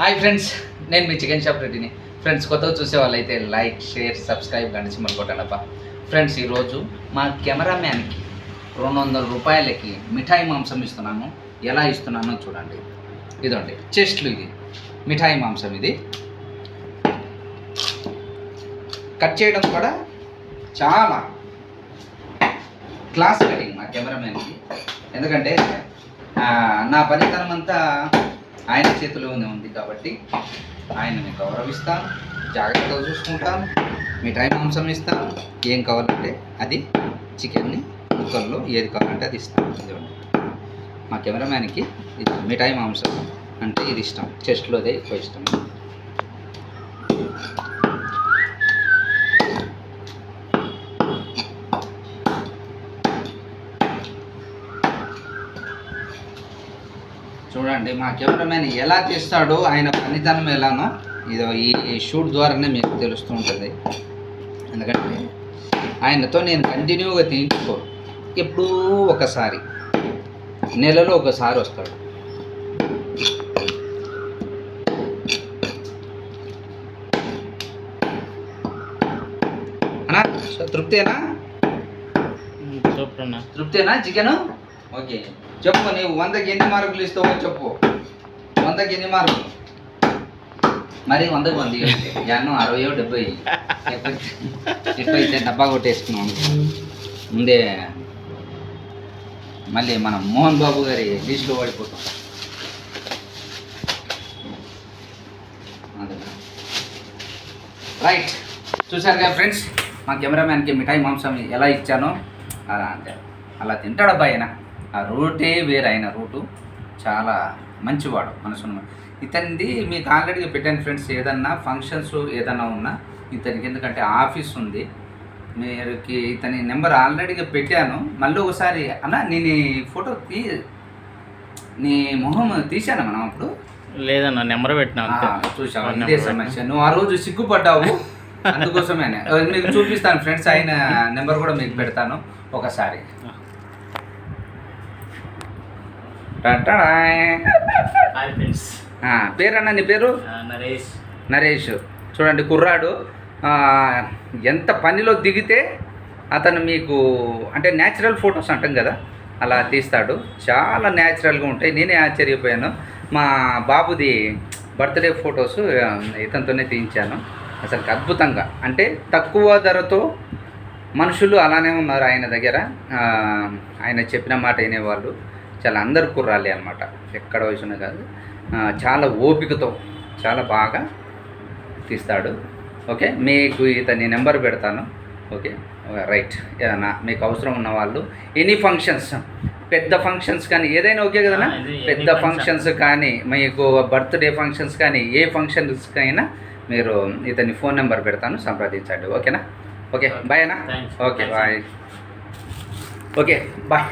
Hi friends నేను మీ chicken shop రెడ్డిని. ఫ్రెండ్స్ కొత్తగా చూసే వాళ్ళైతే లైక్ షేర్ సబ్స్క్రైబ్ గంట మనుకోటానప్ప ఫ్రెండ్స్ ఈరోజు మా కెమెరామ్యాన్కి రెండు వందల రూపాయలకి మిఠాయి మాంసం ఇస్తున్నాను. ఎలా ఇస్తున్నానో చూడండి. ఇదండి చెస్ట్లు ఇది. మిఠాయి మాంసం ఇది. కట్ చేయడం కూడా చాలా క్లాస్ కటింగ్ మా కెమెరామ్యాన్కి. ఎందుకంటే నా పనితనం అంతా ఆయన చేతిలోనే ఉంది కాబట్టి ఆయనని గౌరవిస్తాను జాగ్రత్తగా చూసుకుంటాను మిఠాయి మాంసం ఇస్తాను ఏం కావాలంటే అది చికెన్ని ముక్కల్లో ఏది కావాలంటే అది ఇస్తాం. ఇదిగోండి. మా కెమెరామ్యాన్కి ఇది మిఠాయి మాంసం అంటే ఇది ఇష్టం. చెస్ట్లోదే ఎక్కువ ఇష్టం. చూడండి మా కెమెరామెన్ ఎలా తీస్తాడో ఆయన పనితనం ఎలానో ఇది ఈ షూట్ ద్వారానే మీకు తెలుస్తూ ఉంటుంది ఎందుకంటే ఆయనతో నేను కంటిన్యూగా తీయించుకో. ఎప్పుడూ ఒకసారి నెలలో ఒకసారి వస్తాడు. అన్నా తృప్తేనా? తృప్తేనా చికెన్? ఓకే. చెప్పు నీవు వందకి ఎన్ని మార్కులు ఇస్తావో చెప్పు. వందకి ఎన్ని మార్కులు? మరి వందకు వంద జన్నం అరవై డెబ్బై ఎక్కువ అయితే డబ్బా కొట్టేసుకున్నాం. ముందే మళ్ళీ మనం మోహన్ బాబు గారి లిస్టులో పడిపోతాం. రైట్. చూసారు కదా ఫ్రెండ్స్ మా కెమెరామ్యాన్కి మిఠాయి మాంసం ఎలా ఇచ్చానో? అలా అంటే అలా తింటాడు ఆయన. ఆ రూటే వేరే ఆయన రూటు. చాలా మంచివాడు మనసున్న ఇతనిది మీకు ఆల్రెడీ పెట్టాను ఫ్రెండ్స్ ఏదన్నా ఫంక్షన్స్ ఏదన్నా ఉన్నా ఇతనికి. ఎందుకంటే ఆఫీస్ ఉంది. మీరుకి ఇతని నెంబర్ ఆల్రెడీగా పెట్టాను. మళ్ళీ ఒకసారి అన్న నేను ఫోటో తీ నీ మొహం తీశాను మనం అప్పుడు? లేదన్న నెంబర్ పెట్టినా చూసావా ఇదే సమస్య. నువ్వు ఆ రోజు సిగ్గుపడ్డావు. అందుకోసమే మీకు చూపిస్తాను ఫ్రెండ్స్ ఆయన నెంబర్ కూడా మీకు పెడతాను. ఒకసారి టటడాయ్. హాయ్ ఫ్రెండ్స్ ఆ, పేరన్నా నీ పేరు? నరేష్. నరేష్. చూడండి కుర్రాడు. ఎంత పనిలో దిగితే అతను మీకు అంటే న్యాచురల్ ఫొటోస్ అంటాం కదా అలా తీస్తాడు. చాలా న్యాచురల్గా ఉంటాయి. నేనే ఆశ్చర్యపోయాను. మా బాబుది బర్త్డే ఫొటోస్ ఇతనితోనే తీయించాను. అసలు అద్భుతంగా. అంటే తక్కువ ధరతో మనుషులు అలానే ఉన్నారు ఆయన దగ్గర. ఆయన చెప్పిన మాట వినేవాళ్ళు. చాలా అందరు కుర్రాలి అనమాట ఎక్కడ వయసున కాదు. చాలా ఓపికతో చాలా బాగా తీస్తాడు. ఓకే? మీకు ఇతని నెంబర్ పెడతాను. ఓకే? రైట్. ఏదన్నా మీకు అవసరం ఉన్న వాళ్ళు ఎనీ ఫంక్షన్స్ పెద్ద ఫంక్షన్స్ కానీ ఏదైనా ఓకే ఇది పెద్ద ఫంక్షన్స్ కానీ మీకు బర్త్డే ఫంక్షన్స్ కానీ ఏ ఫంక్షన్స్కి అయినా మీరు ఇతని ఫోన్ నెంబర్ పెడతాను సంప్రదించండి. ఓకేనా? ఓకే? బాయ్ అన్నా. ఓకే. బాయ్. Okay bye.